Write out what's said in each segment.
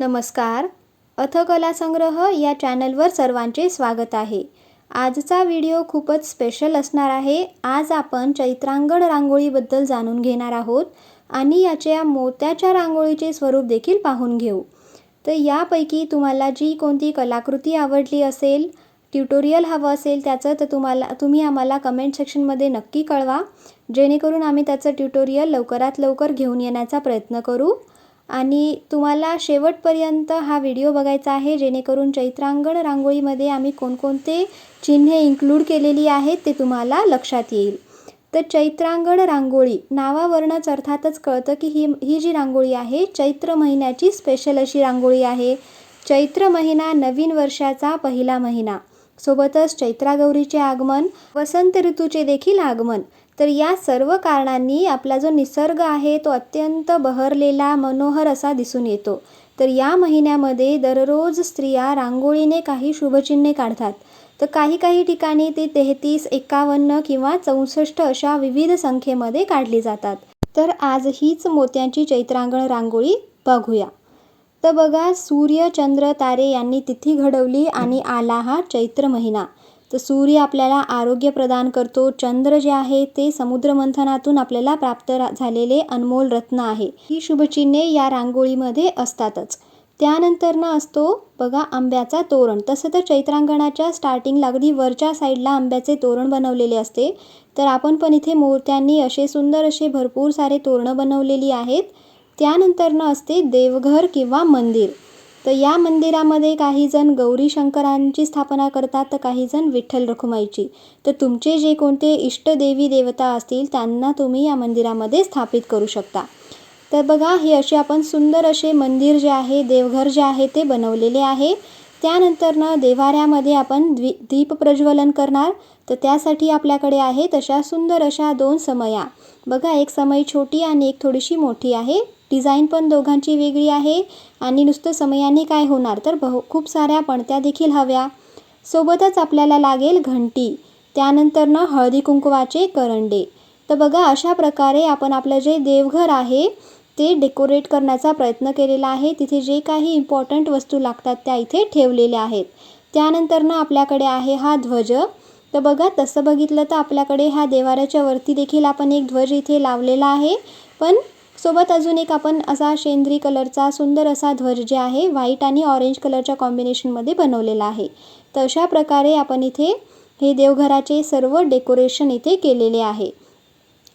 नमस्कार. अथकला संग्रह या चॅनलवर सर्वांचे स्वागत आहे. आजचा व्हिडिओ खूपच स्पेशल असणार आहे. आज आपण चैत्रांगण रांगोळीबद्दल जाणून घेणार आहोत आणि याच्या मोत्याच्या रांगोळीचे स्वरूप देखील पाहून घेऊ. तर यापैकी तुम्हाला जी कोणती कलाकृती आवडली असेल ट्युटोरियल हवं असेल त्याचं तर तुम्हाला तुम्ही आम्हाला कमेंट सेक्शनमध्ये नक्की कळवा. जेणेकरून आम्ही त्याचं ट्युटोरियल लवकरात लवकर घेऊन येण्याचा प्रयत्न करू. आणि तुम्हाला शेवटपर्यंत हा व्हिडिओ बघायचा आहे जेणेकरून चैत्रांगण रांगोळीमध्ये आम्ही कोणकोणते चिन्हे इन्क्लूड केलेली आहेत ते तुम्हाला लक्षात येईल. तर चैत्रांगण रांगोळी नावावरूनच अर्थातच कळतं की ही ही जी रांगोळी आहे चैत्र महिन्याची स्पेशल अशी रांगोळी आहे. चैत्र महिना नवीन वर्षाचा पहिला महिना. सोबतच चैत्रागौरीचे आगमन वसंत ऋतूचे देखील आगमन. तर या सर्व कारणांनी आपला जो निसर्ग आहे तो अत्यंत बहरलेला मनोहर असा दिसून येतो. तर या महिन्यामध्ये दररोज स्त्रिया रांगोळीने काही शुभचिन्हे काढतात. तर काही काही ठिकाणी ती तेहतीस एकावन्न किंवा चौसष्ट अशा विविध संख्येमध्ये काढली जातात. तर आज हीच मोत्यांची चैत्रांगण रांगोळी बघूया. तर बघा सूर्य चंद्र तारे यांनी तिथी घडवली आणि आला हा चैत्र महिना. तर सूर्य आपल्याला आरोग्य प्रदान करतो. चंद्र जे आहे ते समुद्रमंथनातून आपल्याला प्राप्त झालेले अनमोल रत्न आहे. ही शुभचिन्हे या रांगोळीमध्ये असतातच. त्यानंतर ना असतो बघा आंब्याचा तोरण. तसं तर चैत्रांगणाच्या स्टार्टिंगला अगदी वरच्या साईडला आंब्याचे तोरण बनवलेले असते. तर आपण पण इथे मूर्त्यांनी असे सुंदर असे भरपूर सारे तोरणं बनवलेली आहेत. त्यानंतरनं असते देवघर किंवा मंदिर. तर या मंदिरामध्ये काही जण गौरी शंकरांची स्थापना करतात तर काही जण विठ्ठल रखुमाईची. तर तुमचे जे कोणते इष्ट देवी देवता असतील त्यांना तुम्ही या मंदिरामध्ये स्थापित करू शकता. तर बघा हे असे आपण सुंदर असे मंदिर जे आहे देवघर जे आहे ते बनवलेले आहे. त्यानंतरनं देवाऱ्यामध्ये आपण द्वी दीप प्रज्वलन करणार. तर त्यासाठी आपल्याकडे आहे तशा सुंदर अशा दोन समया. बघा एक समय छोटी आणि एक थोडीशी मोठी आहे. डिझाईन पण दोघांची वेगळी आहे आणि नुसतं समयाने काय होणार तर बहु खूप साऱ्या पणत्या देखील हव्या. सोबतच आपल्याला लागेल घंटी त्यानंतरनं हळदी कुंकवाचे करंडे. तर बघा अशा प्रकारे आपण आपलं जे देवघर आहे ते डेकोरेट करण्याचा प्रयत्न केलेला आहे. तिथे जे काही इम्पॉर्टंट वस्तू लागतात त्या इथे ठेवलेल्या आहेत. त्यानंतरनं आपल्याकडे आहे हा ध्वज. तर बघा तसं बघितलं तर आपल्याकडे ह्या देवाऱ्याच्या वरती देखील आपण एक ध्वज इथे लावलेला आहे. पण सोबत अजून एक आपण असा शेंद्री कलरचा सुंदर असा ध्वज जे आहे व्हाईट आणि ऑरेंज कलरच्या कॉम्बिनेशनमध्ये बनवलेला आहे. तर अशा प्रकारे आपण इथे हे देवघराचे सर्व डेकोरेशन इथे केलेले आहे.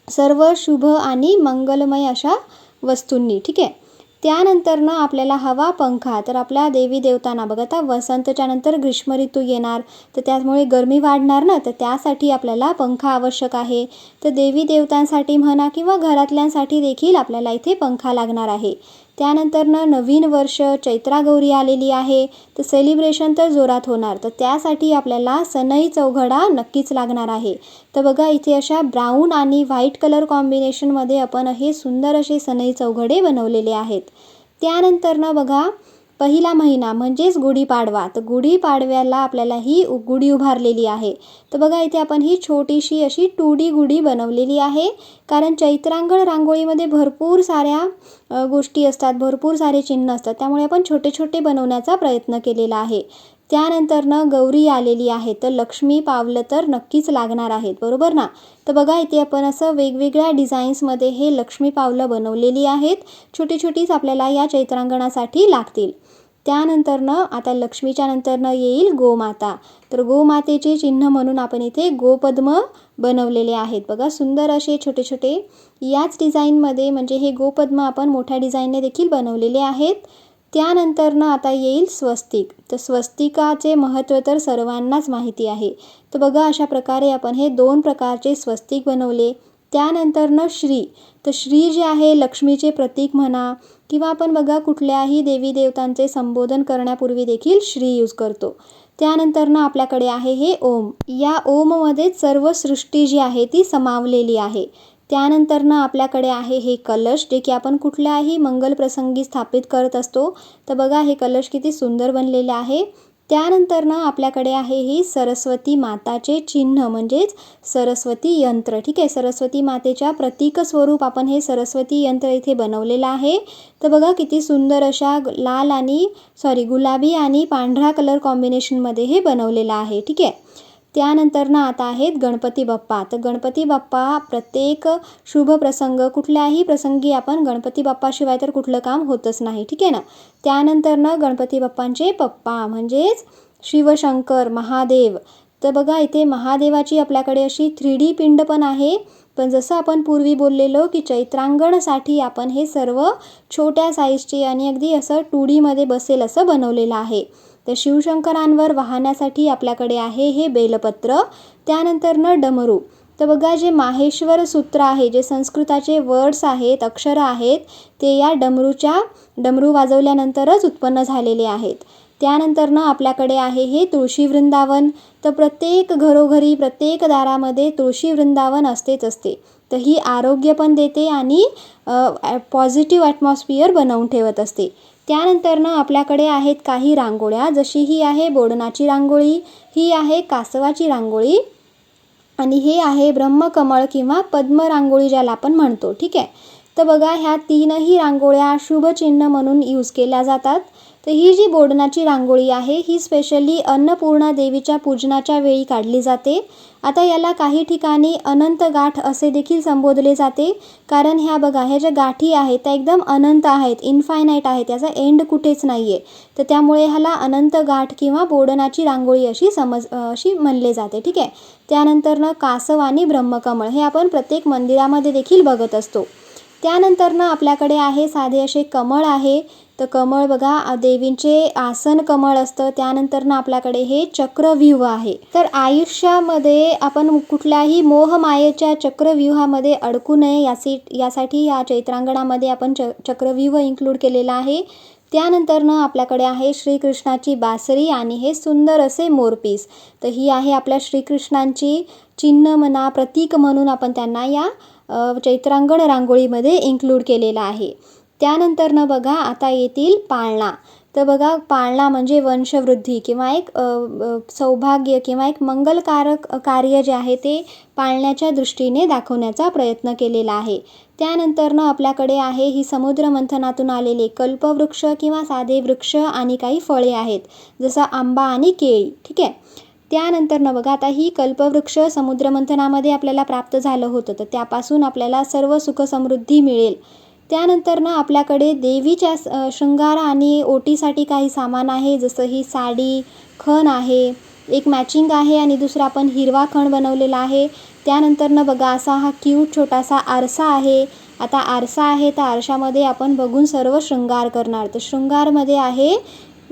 सर्व शुभ आणि मंगलमय अशा वस्तूंनी ठीक आहे? त्यानंतर ना आपल्याला हवा पंखा तर आपल्या देवी देवतांना बघा आता वसंतच्या नंतर ग्रीष्म ऋतू येणार तर त्यामुळे गरमी वाढणार ना तर त्यासाठी आपल्याला पंखा आवश्यक आहे. तर देवी देवतांसाठी म्हणा किंवा घरातल्यांसाठी देखील आपल्याला इथे पंखा लागणार आहे. त्यानंतरनं नवीन वर्ष चैत्रा गौरी आलेली आहे. तर सेलिब्रेशन तर जोरात होणार. तर त्यासाठी आपल्याला सनई चौघडा नक्कीच लागणार आहे. तर बघा इथे अशा ब्राऊन आणि व्हाईट कलर कॉम्बिनेशनमध्ये आपण हे सुंदर असे सनई चौघडे बनवलेले आहेत. त्यानंतरनं बघा पहिला महिना म्हणजेच गुढीपाडवा तर गुढीपाडव्याला आपल्याला ही गुढी उभारलेली आहे. तर बघा इथे आपण ही छोटीशी अशी टू डी गुढी बनवलेली आहे. कारण चैत्रांगण रांगोळीमध्ये भरपूर साऱ्या गोष्टी असतात. भरपूर सारे चिन्ह असतात. त्यामुळे आपण छोटे छोटे बनवण्याचा प्रयत्न केलेला आहे. त्यानंतरनं गौरी आलेली आहे तर लक्ष्मी पावलं तर नक्कीच लागणार आहेत बरोबर ना? तर बघा इथे आपण असं वेगवेगळ्या डिझाईन्समध्ये हे लक्ष्मी पावलं बनवलेली आहेत. छोटी छोटीच आपल्याला या चैत्रांगणासाठी लागतील. त्यानंतरनं आता लक्ष्मीच्या नंतरनं येईल गोमाता. तर गोमातेचे चिन्ह म्हणून आपण इथे गोपद्म बनवलेले आहेत. बघा सुंदर असे छोटे छोटे याच डिझाईनमध्ये म्हणजे हे गोपद्म आपण मोठ्या डिझाईनने देखील बनवलेले आहेत. त्यानंतरनं आता येईल स्वस्तिक. तर स्वस्तिकाचे महत्त्व तर सर्वांनाच माहिती आहे. तर बघा अशा प्रकारे आपण हे दोन प्रकारचे स्वस्तिक बनवले. त्यानंतरनं श्री. तर श्री जे आहे लक्ष्मीचे प्रतीक म्हणा किंवा आपण बघा कुठल्याही देवी देवतांचे संबोधन करण्यापूर्वी देखील श्री यूज करतो. त्यानंतरनं आपल्याकडे आहे हे ओम. या ओममध्येच सर्व सृष्टी जी आहे ती समावलेली आहे. त्यानंतरनं आपल्याकडे आहे हे कलश जे की आपण कुठल्याही मंगल प्रसंगी स्थापित करत असतो. तर बघा हे कलश किती सुंदर बनलेले आहे. त्यानंतरनं आपल्याकडे आहे ही सरस्वती माताचे चिन्ह म्हणजेच सरस्वती यंत्र. ठीक आहे सरस्वती मातेच्या प्रतीक स्वरूप आपण हे सरस्वती यंत्र इथे बनवलेलं आहे. तर बघा किती सुंदर अशा लाल आणि सॉरी गुलाबी आणि पांढरा कलर कॉम्बिनेशनमध्ये हे बनवलेलं आहे. ठीक आहे. त्यानंतर ना आता आहेत गणपती बाप्पा. तर गणपती बाप्पा प्रत्येक शुभ प्रसंग कुठल्याही प्रसंगी आपण गणपती बाप्पाशिवाय तर कुठलं काम होतच नाही ठीक आहे ना? त्यानंतर ना गणपती बाप्पांचे पप्पा म्हणजेच शिवशंकर महादेव. तर बघा इथे महादेवाची आपल्याकडे अशी थ्री डी पिंड पण आहे. पण जसं आपण पूर्वी बोललेलो की चैत्रांगणसाठी आपण हे सर्व छोट्या साईजचे आणि अगदी असं टू डीमध्ये बसेल असं बनवलेलं आहे. तर शिवशंकरांवर वाहण्यासाठी आपल्याकडे आहे हे बेलपत्र त्यानंतर न डमरू. तर बघा जे माहेश्वर सूत्र आहे जे संस्कृताचे वर्ड्स आहेत अक्षरं आहेत ते या डमरूच्या डमरू वाजवल्यानंतरच उत्पन्न झालेले आहेत. त्यानंतर ना आपल्याकडे आहे हे तुळशी वृंदावन. तर प्रत्येक घरोघरी प्रत्येक दारामध्ये तुळशी वृंदावन असतेच असते. तर ही आरोग्य पण देते आणि पॉझिटिव्ह ॲटमॉस्फिअर बनवून ठेवत असते. त्यानंतर ना आपल्याकडे आहेत काही रांगोळ्या. जशी ही आहे बोडणाची रांगोळी ही आहे कासवाची रांगोळी आणि हे आहे ब्रह्मकमळ किंवा पद्म रांगोळी ज्याला आपण म्हणतो. ठीक आहे? तर बघा ह्या तीनही रांगोळ्या शुभचिन्ह म्हणून यूज केल्या जातात. तर ही जी बोडणाची रांगोळी आहे ही स्पेशली अन्नपूर्णा देवीच्या पूजनाच्या वेळी काढली जाते. आता याला काही ठिकाणी अनंत गाठ असे देखील संबोधले जाते. कारण ह्या बघा ह्या ज्या गाठी आहेत त्या एकदम अनंत आहेत इनफायनाईट आहेत याचा एंड कुठेच नाही आहे तर त्यामुळे ह्याला अनंत गाठ किंवा बोडणाची रांगोळी अशी समज अशी म्हणले जाते ठीक आहे? त्यानंतरनं कासव आणि ब्रह्मकमळ हे आपण प्रत्येक मंदिरामध्ये देखील बघत असतो. त्यानंतरनं आपल्याकडे आहे साधे असे कमळ आहे तर कमळ बघा देवींचे आसन कमळ असतं. त्यानंतरनं आपल्याकडे हे चक्रव्यूह आहे. तर आयुष्यामध्ये आपण कुठल्याही मोहमायेच्या चक्रव्यूहामध्ये अडकू नये. यासी यासाठी या चैत्रांगणामध्ये आपण च चक्रव्यूह इन्क्लूड केलेला आहे. त्यानंतरनं आपल्याकडे आहे श्रीकृष्णाची बासरी आणि हे सुंदर असे मोरपीस. तर ही आहे आपल्या श्रीकृष्णांची चिन्ह म्हणा प्रतीक म्हणून आपण त्यांना या चैत्रांगण रांगोळीमध्ये इन्क्लूड केलेला आहे. त्यानंतरनं बघा आता येतील पाळणा. तर बघा पाळणा म्हणजे वंशवृद्धी किंवा एक सौभाग्य किंवा एक मंगलकारक कार्य जे आहे ते पाळण्याच्या दृष्टीने दाखवण्याचा प्रयत्न केलेला आहे. त्यानंतरनं आपल्याकडे आहे ही समुद्र मंथनातून आलेले कल्पवृक्ष किंवा साधे वृक्ष आणि काही फळे आहेत जसं आंबा आणि केळी. ठीक आहे? त्यानंतरनं बघा आता ही कल्पवृक्ष समुद्रमंथनामध्ये आपल्याला प्राप्त झालं होतं तर त्यापासून आपल्याला सर्व सुखसमृद्धी मिळेल. त्यानंतर ना आपल्याकडे देवीच्या शृंगार आणि ओटीसाठी काही सामान आहे जसं ही साडी खण आहे एक मॅचिंग आहे आणि दुसरा आपण हिरवा खण बनवलेला आहे. त्यानंतर ना बघा असा हा क्यूट छोटासा आरसा आहे. आता आरसा आहे तर आरशामध्ये आपण बघून सर्व शृंगार करणार. तर शृंगारमध्ये आहे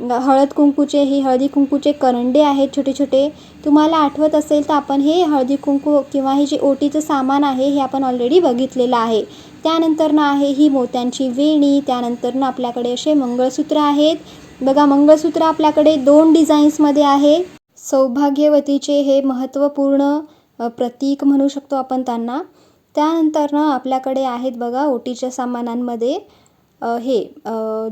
हळद कुंकूचे हे हळदी कुंकूचे करंडे आहेत छोटे छोटे. तुम्हाला आठवत असेल तर आपण हे हळदी कुंकू किंवा हे जे ओटीचं सामान आहे हे आपण ऑलरेडी बघितलेलं आहे. त्यानंतरनं आहे ही मोत्यांची वेणी त्यानंतरनं आपल्याकडे असे मंगळसूत्र आहेत. बघा मंगळसूत्र आपल्याकडे दोन डिझाईन्समध्ये आहे. सौभाग्यवतीचे हे महत्त्वपूर्ण प्रतीक म्हणू शकतो आपण त्यांना. त्यानंतरनं आपल्याकडे आहेत बघा ओटीच्या सामानांमध्ये. हे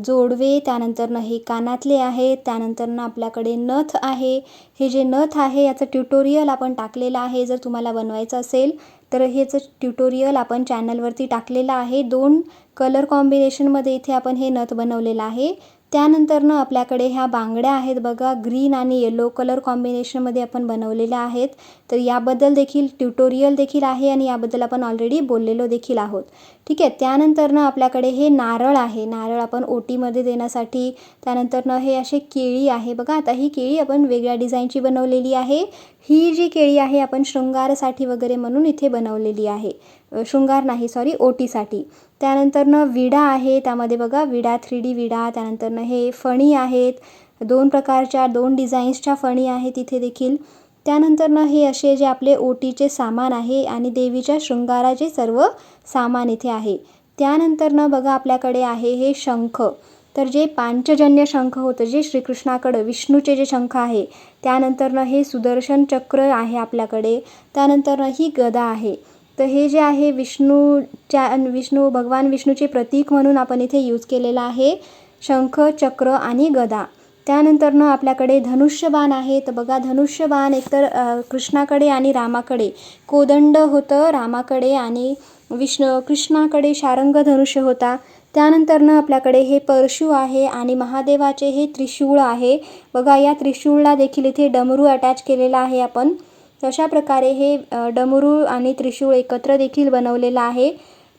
जोडवे त्यानंतरनं हे कानातले आहेत त्यानंतरनं आपल्याकडे नथ आहे. हे जे नथ आहे याचं ट्युटोरियल आपण टाकलेलं आहे. जर तुम्हाला बनवायचं असेल तर हेचं ट्युटोरियल आपण चॅनलवरती टाकलेलं आहे दोन कलर कॉम्बिनेशनमध्ये इथे आपण हे नथ बनवलेलं आहे. त्यानंतरनं आपल्याकडे ह्या बांगड्या आहेत बघा ग्रीन आणि येलो कलर कॉम्बिनेशनमध्ये आपण बनवलेल्या आहेत. तर याबद्दल देखील ट्युटोरियल देखील आहे आणि याबद्दल आपण ऑलरेडी बोललेलो देखील आहोत. ठीक आहे त्यानंतरनं आपल्याकडे हे नारळ आहे. नारळ आपण ओटीमध्ये देण्यासाठी त्यानंतरनं हे असे केळी आहे बघा. आता ही केळी आपण वेगळ्या डिझाईनची बनवलेली आहे. ही जी केळी आहे आपण शृंगारसाठी वगैरे म्हणून इथे बनवलेली आहे. शृंगार नाही सॉरी ओटीसाठी. त्यानंतरनं विडा आहे त्यामध्ये बघा विडा थ्री डी विडा त्यानंतरनं हे फणी आहेत. दोन प्रकारच्या दोन डिझाईन्सच्या फणी आहेत इथे देखील. त्यानंतरनं हे असे जे आपले ओटीचे सामान आहे आणि देवीच्या शृंगाराचे सर्व सामान इथे आहे. त्यानंतरनं बघा आपल्याकडे आहे हे शंख. तर जे पांचजन्य शंख होतं जे श्रीकृष्णाकडं विष्णूचे जे शंख आहे त्यानंतरनं हे सुदर्शन चक्र आहे आपल्याकडे. त्यानंतरनं ही गदा आहे. तर हे जे आहे विष्णूच्या विष्णू भगवान विष्णूचे प्रतीक म्हणून आपण इथे यूज केलेलं आहे. शंख चक्र आणि गदा. त्यानंतरनं आपल्याकडे धनुष्यबाण आहे. तर बघा धनुष्यबाण एकतर कृष्णाकडे आणि रामाकडे. कोदंड होतं रामाकडे आणि विष्णू कृष्णाकडे शारंग धनुष्य होता. त्यानंतरनं आपल्याकडे हे परशु आहे आणि महादेवाचे हे त्रिशूळ आहे. बघा या त्रिशूळला देखील इथे डमरू अटॅच केलेला आहे आपण. अशा प्रकारे हे डमरू आणि त्रिशूळ एकत्र देखील बनवलेलं आहे.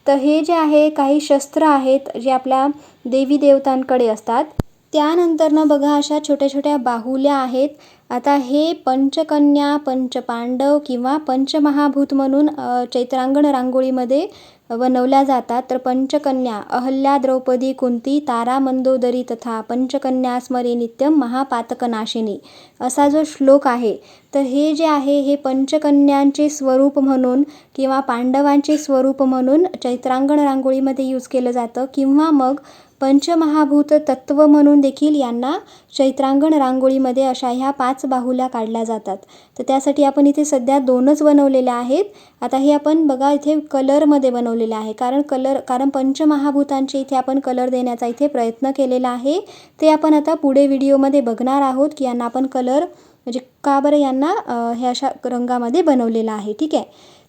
तर हे जे आहे काही शस्त्र आहेत जे आपल्या देवी देवतांकडे असतात. त्यानंतरनं बघा अशा छोट्या छोट्या बाहुल्या आहेत. आता हे पंचकन्या पंचपांडव किंवा पंचमहाभूत म्हणून चैत्रांगण रांगोळीमध्ये बनवल्या जातात. तर पंचकन्या अहल्या द्रौपदी कुंती तारा मंदोदरी तथा पंचकन्या स्मरे नित्यम महापातकनाशिनी असा जो श्लोक आहे. तर हे जे आहे हे पंचकन्यांचे स्वरूप म्हणून किंवा पांडवांचे स्वरूप म्हणून चैत्रांगण रांगोळीमध्ये यूज केलं जातं. किंवा मग पंचमहाभूत तत्व म्हणून देखील यांना चैत्रांगण रांगोळीमध्ये अशा ह्या पाच बाहुल्या काढल्या जातात. तर त्यासाठी आपण इथे सध्या दोनच बनवलेल्या आहेत. आता हे आपण बघा इथे कलरमध्ये बनवलेले आहे. कारण कलर कारण पंचमहाभूतांचे इथे आपण कलर देण्याचा इथे प्रयत्न केलेला आहे. ते आपण आता पुढे व्हिडिओमध्ये बघणार आहोत की यांना आपण कलर म्हणजे का बरं यांना हे अशा रंगामध्ये बनवलेलं आहे. ठीक आहे?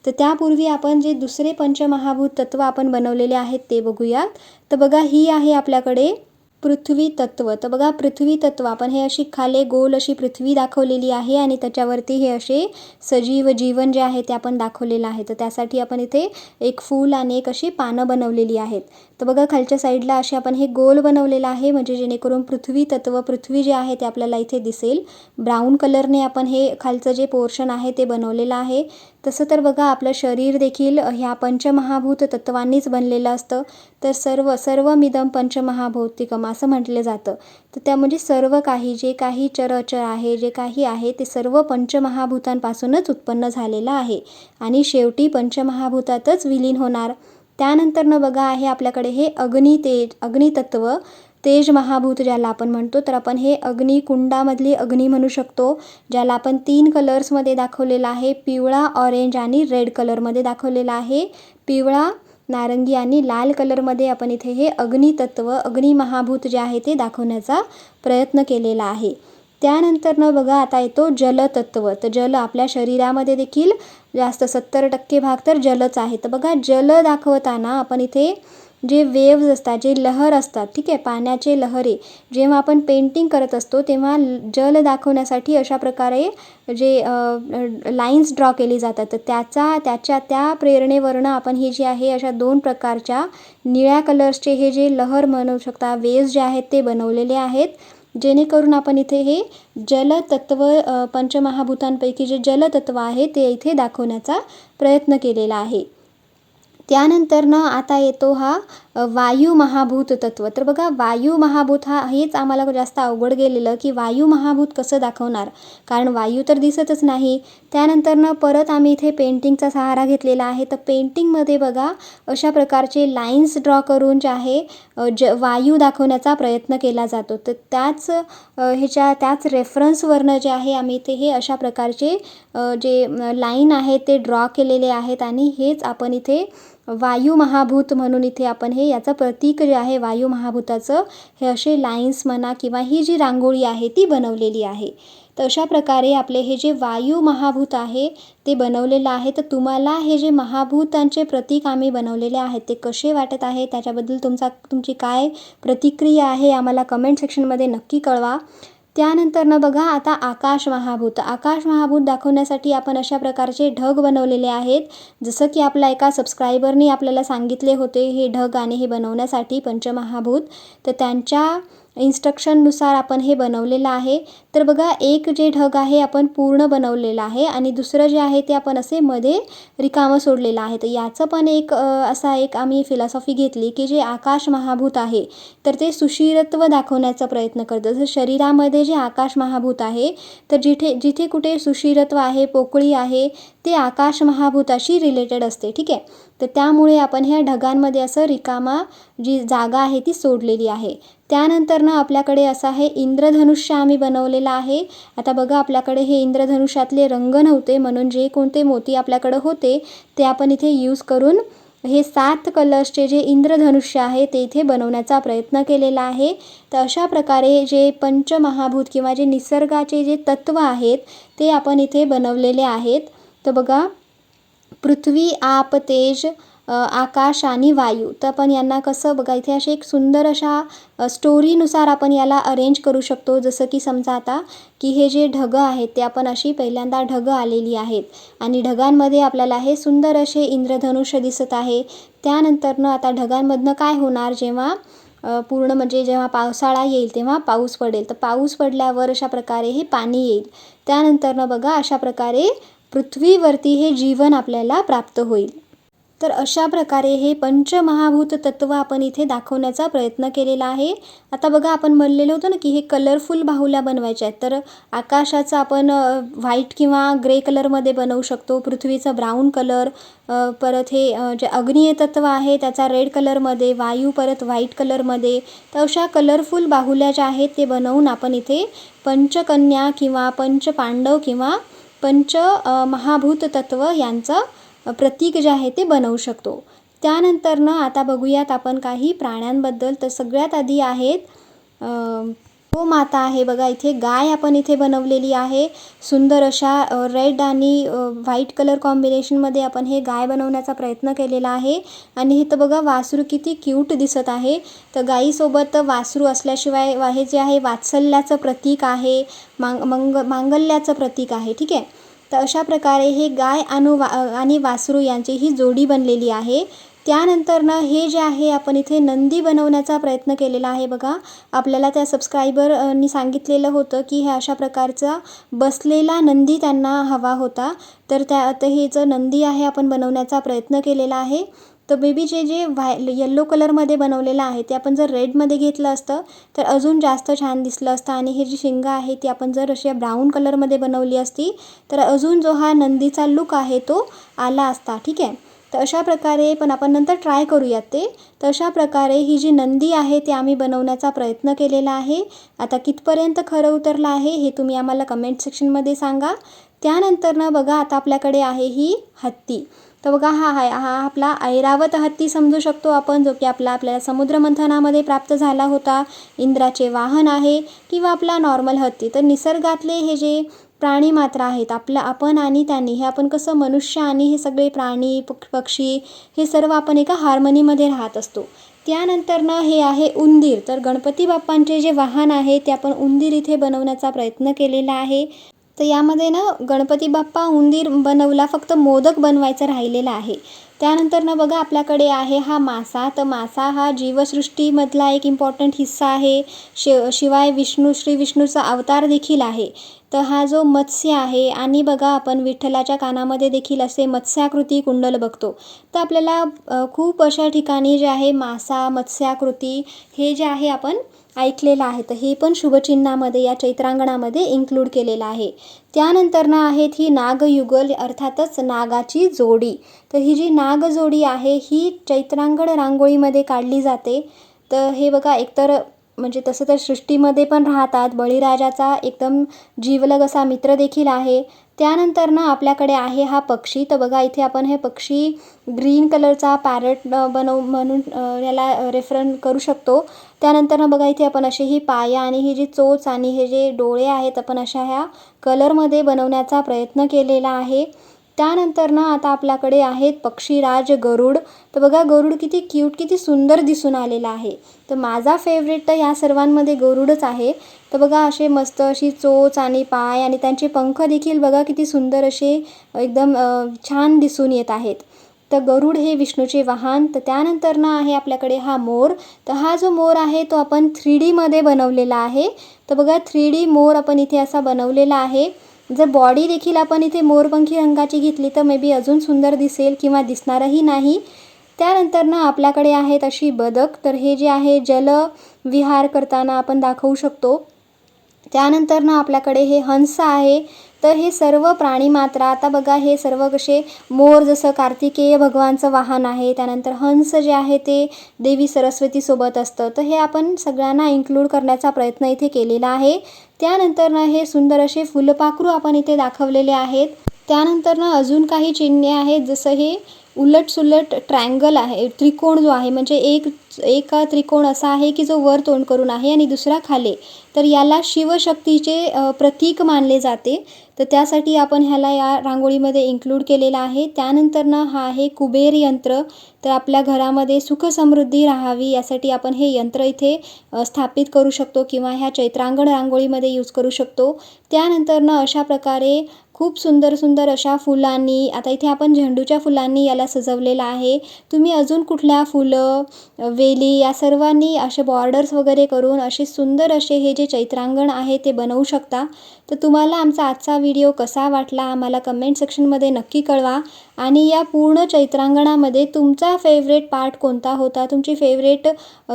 तर त्यापूर्वी आपण जे दुसरे पंचमहाभूत तत्व आपण बनवलेले आहेत ते बघूयात. तर बघा ही आहे आपल्याकडे पृथ्वी तत्व. तर बघा पृथ्वी तत्व. आपण हे अशी खाले गोल अशी पृथ्वी दाखवलेली आहे आणि त्याच्यावरती हे असे सजीव जीवन जे आहे ते आपण दाखवलेलं आहे. तर त्यासाठी आपण इथे एक फूल आणि एक अशी पानं बनवलेली आहेत. तर बघा खालच्या साईडला असे आपण हे गोल बनवलेलं आहे म्हणजे जेणेकरून पृथ्वी तत्व पृथ्वी जे आहे ते आपल्याला इथे दिसेल. ब्राऊन कलरने आपण हे खालचं जे पोर्शन आहे ते बनवलेलं आहे. तसं तर बघा आपलं शरीर देखील ह्या पंचमहाभूत तत्वांनीच बनलेलं असतं. तर सर्व सर्वमिदम पंचमहाभौतिकम असं म्हटलं जातं. तर त्या म्हणजे सर्व काही जे काही चरचर आहे जे काही आहे ते सर्व पंचमहाभूतांपासूनच उत्पन्न झालेलं आहे. आणि शेवटी पंचमहाभूतातच विलीन होणार. त्यानंतरनं बघा आहे आपल्याकडे हे अग्नी अग्नितत्व. तेज महाभूत ज्याला आपण म्हणतो तर आपण हे अग्निकुंडामधली अग्नी म्हणू शकतो ज्याला आपण तीन कलर्समध्ये दाखवलेलं आहे पिवळा ऑरेंज आणि रेड कलरमध्ये दाखवलेला आहे. पिवळा नारंगी आणि लाल कलरमध्ये आपण इथे हे अग्नितत्व अग्नी महाभूत जे आहे ते दाखवण्याचा प्रयत्न केलेला आहे. त्यानंतरनं बघा आता येतो जलतत्व तर जल आपल्या शरीरामध्ये देखील जास्त सत्तर टक्के भाग तर जलच आहे. तर बघा जल दाखवताना आपण इथे जे वेव्ज असतात जे लहर असतात ठीक आहे? पाण्याचे लहरी. जेव्हा आपण पेंटिंग करत असतो तेव्हा जल दाखवण्यासाठी अशा प्रकारे जे लाईन्स ड्रॉ केली जातात. तर त्याचा त्याच्या त्या प्रेरणेवरनं आपण ही जी आहे अशा दोन प्रकारच्या निळ्या कलर्सचे हे जे लहर म्हणू शकता वेव्ज जे आहेत ते बनवलेले आहेत. जेणेकरून आपण इथे हे जलतत्व पंचमहाभूतांपैकी जे जलतत्व आहे ते इथे दाखवण्याचा प्रयत्न केलेला आहे. त्यानंतरनं आता येतो हा वायू महाभूत तत्व. तर बघा वायू महाभूत हा हेच आम्हाला जास्त अवघड गेलेलं की वायू महाभूत कसं दाखवणार? कारण वायू तर दिसतच नाही. त्यानंतरनं परत आम्ही इथे पेंटिंगचा सहारा घेतलेला आहे. तर पेंटिंगमध्ये बघा अशा प्रकारचे लाईन्स ड्रॉ करून जे आहे ज वायू दाखवण्याचा प्रयत्न केला जातो. तर त्याच ह्याच्या त्याच रेफरन्सवरनं जे आहे आम्ही इथे हे अशा प्रकारचे जे लाईन आहे ते ड्रॉ केलेले आहेत आणि हेच आपण इथे वायू महाभूत म्हणून इथे आपण हे याचं प्रतीक जे आहे वायू महाभूताचं हे असे लाईन्स म्हणा किंवा ही जी रांगोळी आहे ती बनवलेली आहे. तर अशा प्रकारे आपले हे जे वायू महाभूत आहे ते बनवलेलं आहे. तर तुम्हाला हे जे महाभूतांचे प्रतीक आम्ही बनवलेले आहेत ते कसे वाटत आहे त्याच्याबद्दल तुमचा तुमची काय प्रतिक्रिया आहे आम्हाला कमेंट सेक्शनमध्ये नक्की कळवा. त्यानंतरनं बघा आता आकाश महाभूत. आकाश महाभूत दाखवण्यासाठी आपण अशा प्रकारचे ढग बनवलेले आहेत. जसं की आपल्या एका सबस्क्रायबरने आपल्याला सांगितले होते हे ढग आणि हे बनवण्यासाठी पंचमहाभूत. तर त्यांच्या इन्स्ट्रक्शननुसार आपण हे बनवलेलं आहे. तर बघा एक जे ढग आहे आपण पूर्ण बनवलेलं आहे आणि दुसरं जे आहे ते आपण असे मध्ये रिकामं सोडलेलं आहे. तर याचं पण एक असा एक आम्ही फिलॉसॉफी घेतली की जे आकाश महाभूत आहे तर ते सुशिरत्व दाखवण्याचा प्रयत्न करतं. जसं शरीरामध्ये जे आकाश महाभूत आहे तर जिथे जिथे कुठे सुशिरत्व आहे पोकळी आहे ते आकाश महाभूताशी रिलेटेड असते ठीक आहे? तर त्यामुळे आपण ह्या ढगांमध्ये असं रिकामा जी जागा आहे ती सोडलेली आहे. त्यानंतरनं आपल्याकडे असं आहे इंद्रधनुष्य आम्ही बनवलेलं आहे. आता बघा आपल्याकडे हे इंद्रधनुष्यातले रंग नव्हते म्हणून जे कोणते मोती आपल्याकडं होते ते आपण इथे यूज करून हे सात कलर्सचे जे इंद्रधनुष्य आहे ते इथे बनवण्याचा प्रयत्न केलेला आहे. तर अशा प्रकारे जे पंचमहाभूत किंवा जे निसर्गाचे जे तत्त्व आहेत ते आपण इथे बनवलेले आहेत. तर बघा पृथ्वी आप तेज आकाश आणि वायू. तर आपण यांना कसं बघा इथे असे एक सुंदर अशा स्टोरीनुसार आपण याला अरेंज करू शकतो. जसं की समजा आता की हे जे ढगं आहेत ते आपण अशी पहिल्यांदा ढगं आलेली आहेत. आणि ढगांमध्ये आपल्याला हे सुंदर असे इंद्रधनुष्य दिसत आहे. त्यानंतरनं आता ढगांमधनं काय होणार? जेव्हा पूर्ण म्हणजे जेव्हा पावसाळा येईल तेव्हा पाऊस पडेल. तर पाऊस पडल्यावर अशा प्रकारे हे पाणी येईल. त्यानंतरनं बघा अशा प्रकारे पृथ्वीवरती हे जीवन आपल्याला प्राप्त होईल. तर अशा प्रकारे हे पंचमहाभूत तत्त्व आपण इथे दाखवण्याचा प्रयत्न केलेला आहे. आता बघा आपण म्हणलेलं होतं ना की हे कलरफुल बाहुल्या बनवायच्या आहेत. तर आकाशाचं आपण व्हाईट किंवा ग्रे कलरमध्ये बनवू शकतो. पृथ्वीचं ब्राऊन कलर परत हे जे अग्निय तत्व आहे त्याचा रेड कलरमध्ये वायू परत व्हाईट कलरमध्ये तर अशा कलरफुल बाहुल्या ज्या आहेत ते बनवून आपण इथे पंचकन्या किंवा पंचपांडव किंवा पंच महाभूत तत्व यांचं प्रतीक जे आहे ते बनवू शकतो. त्यानंतरनं आता बघूयात आपण काही प्राण्यांबद्दल. तर सगळ्यात आधी आहेत हो माता आहे बघा इथे गाय आपण इथे बनवलेली आहे. सुंदर अशा रेड आणि व्हाईट कलर कॉम्बिनेशनमध्ये आपण हे गाय बनवण्याचा प्रयत्न केलेला आहे. आणि इथं बघा वासरू किती क्यूट दिसत आहे. तर गायीसोबत वासरू असल्याशिवाय हे जे आहे वात्सल्याचं प्रतीक आहे मांग मंग मांगल्याचं प्रतीक आहे ठीक आहे? तर अशा प्रकारे हे गाय अनु वा आणि वासरू यांची ही जोडी बनलेली आहे. त्यानंतरनं हे जे आहे आपण इथे नंदी बनवण्याचा प्रयत्न केलेला आहे बघा. आपल्याला त्या सबस्क्रायबरनी सांगितलेलं होतं की हे अशा प्रकारचा बसलेला नंदी त्यांना हवा होता. तर त्या आता हे जो नंदी आहे आपण बनवण्याचा प्रयत्न केलेला आहे. तर बेबी जे जे व्हाय येल्लो कलरमध्ये बनवलेलं आहे ते आपण जर रेडमध्ये घेतलं असतं तर अजून जास्त छान दिसलं असतं. आणि हे जी शिंगा आहे ती आपण जर अशी ब्राऊन कलरमध्ये बनवली असती तर अजून जो हा नंदीचा लुक आहे तो आला असता. ठीक आहे? तर अशा प्रकारे पण आपण नंतर ट्राय करूयात ते. तर अशा प्रकारे ही जी नंदी आहे ते आम्ही बनवण्याचा प्रयत्न केलेला आहे. आता कितपर्यंत खरं उतरलं आहे हे तुम्ही आम्हाला कमेंट सेक्शनमध्ये सांगा. त्यानंतरनं बघा आता आपल्याकडे आहे ही हत्ती. तर बघा हा आहे हा आपला ऐरावत हत्ती समजू शकतो आपण जो की आपला आपल्याला समुद्रमंथनामध्ये प्राप्त झाला होता. इंद्राचे वाहन आहे किंवा आपला नॉर्मल हत्ती. तर निसर्गातले हे जे प्राणी मात्र आहेत. आपलं आपण आणि त्यांनी. हे आपण कसं मनुष्य आणि हे सगळे प्राणी पक् पक्षी हे सर्व आपण एका हार्मनीमध्ये राहत असतो. त्यानंतरनं हे आहे उंदीर. तर गणपती बाप्पांचे जे वाहन आहे ते आपण उंदीर इथे बनवण्याचा प्रयत्न केलेला आहे. तर यामध्ये ना गणपती बाप्पा उंदीर बनवला फक्त मोदक बनवायचं राहिलेला आहे. त्यानंतर ना बघा आपल्याकडे आहे हा मासा. तर मासा हा जीवसृष्टीमधला एक इम्पॉर्टंट हिस्सा आहे. शिव शिवाय विष्णू श्री विष्णूचा अवतार देखील आहे. तर हा जो मत्स्य आहे आणि बघा आपण विठ्ठलाच्या कानामध्ये देखील असे मत्स्याकृती कुंडल बघतो. तर आपल्याला खूप अशा ठिकाणी जे आहे मासा मत्स्याकृती हे जे आहे आपण ऐकलेलं आहे. तर हे पण शुभचिन्हामध्ये या चैत्रांगणामध्ये इन्क्लूड केलेलं आहे. त्यानंतरनं आहेत ही नागयुगल अर्थातच नागाची जोडी. तर ही जी नागजोडी आहे ही चैत्रांगण रांगोळीमध्ये काढली जाते. तर हे बघा एकतर म्हणजे तसं तर सृष्टीमध्ये पण राहतात. बळीराजाचा एकदम जीवलग असा मित्र देखील आहे. त्यानंतर ना आपल्याकडे आहे हा पक्षी. तर बघा इथे आपण हे पक्षी ग्रीन कलरचा पॅरट बनव म्हणून याला रेफरन करू शकतो. त्यानंतर ना बघा इथे आपण अशी ही पाया आणि ही जी चोच आणि हे जे डोळे आहेत आपण अशा ह्या कलरमध्ये बनवण्याचा प्रयत्न केलेला आहे. त्यानंतर ना आता आपल्याकडे आहेत पक्षीराज गरुड. तर बघा गरुड किती क्यूट किती सुंदर दिसून आलेला आहे. तर माझा फेवरेट तर ह्या सर्वांमध्ये गरुडच आहे. तर बघा असे मस्त अशी चोच आणि पाय आणि त्यांचे पंख देखील बघा किती सुंदर असे एकदम छान दिसून येत आहेत. तर गरुड हे विष्णूचे वाहन. तर त्यानंतर ना आहे आपल्याकडे हा मोर. तर हा जो मोर आहे तो आपण थ्री डीमध्ये बनवलेला आहे. तर बघा थ्री डी मोर आपण इथे असा बनवलेला आहे. जर बॉडी देखील आपण इथे मोरपंखी रंगाची घेतली तर मे बी अजून सुंदर दिसेल किंवा दिसणारही नाही. त्यानंतर ना आपल्याकडे आहेत अशी बदक तर हे जे आहे जल विहार करताना आपण दाखवू शकतो. त्यानंतर ना आपल्याकडे हे हंस आहे तर हे सर्व प्राणी मात्र आता बघा हे सर्व कसे मोर जसं कार्तिकेय भगवानचं वाहन आहे त्यानंतर हंस जे आहे ते देवी सरस्वतीसोबत असतं. तर हे आपण सगळ्यांना इन्क्लूड करण्याचा प्रयत्न इथे केलेला आहे. त्यानंतर ना हे सुंदर असे फुलपाखरू आपण इथे दाखवलेले आहेत. त्यानंतर ना अजून काही चिन्हे आहेत जसं हे उलटसुलट ट्रँगल आहे त्रिकोण जो आहे म्हणजे एक एक त्रिकोण असा आहे की जो वर तोंड करून आहे आणि दुसरा खाली. तर याला शिवशक्तीचे प्रतीक मानले जाते. तर त्यासाठी आपण ह्याला या रांगोळीमध्ये इन्क्लूड केलेलं आहे. त्यानंतरनं हा आहे कुबेर यंत्र. तर आपल्या घरामध्ये सुखसमृद्धी राहावी यासाठी आपण हे यंत्र इथे स्थापित करू शकतो किंवा ह्या चैत्रांगण रांगोळीमध्ये यूज करू शकतो. त्यानंतरनं अशा प्रकारे खूप सुंदर सुंदर अशा फुलांनी आता इथे आपण झेंडूच्या फुलांनी याला सजवलेलं आहे. तुम्ही अजून कुठल्या फुलं वेली या सर्वांनी असे बॉर्डर्स वगैरे करून असे सुंदर असे हे जे चैत्रांगण आहे ते बनवू शकता. तर तुम्हाला आमचा आजचा व्हिडिओ कसा वाटला आम्हाला कमेंट सेक्शनमध्ये नक्की कळवा. आणि या पूर्ण चैत्रांगणामध्ये तुमचा फेवरेट पार्ट कोणता होता? तुमची फेवरेट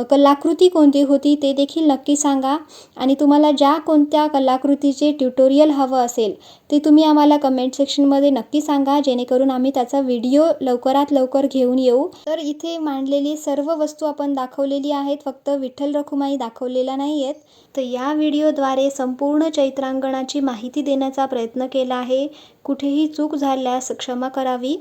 कलाकृती कोणती होती? ते देखील नक्की सांगा. आणि तुम्हाला ज्या कोणत्या कलाकृतीचे ट्युटोरियल हवं असेल ते तुम्ही आम्हाला कमेंट सेक्शनमध्ये नक्की सांगा. जेणेकरून आम्ही त्याचा व्हिडिओ लवकरात लवकर घेऊन येऊ. तर इथे मांडलेली सर्व वस्तू आपण दाखवलेली आहेत. फक्त विठ्ठल रखुमाई दाखवलेला नाही आहेत तर या व्हिडिओद्वारे संपूर्ण चैत्रांगणाची माहिती देण्याचा प्रयत्न केला आहे. कुठेही चूक झाल्यास क्षमा करावी.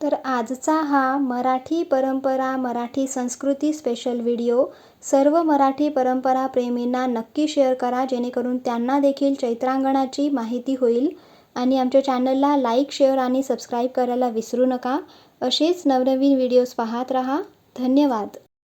तर आजचा हा मराठी परंपरा मराठी संस्कृती स्पेशल व्हिडिओ सर्व मराठी परंपरा प्रेमींना नक्की शेअर करा जेणेकरून त्यांना देखील चैत्रांगणाची माहिती होईल. आणि आमच्या चॅनलला लाईक शेअर आणि सबस्क्राईब करायला विसरू नका. असेच नवनवीन व्हिडिओज पाहत रहा. धन्यवाद.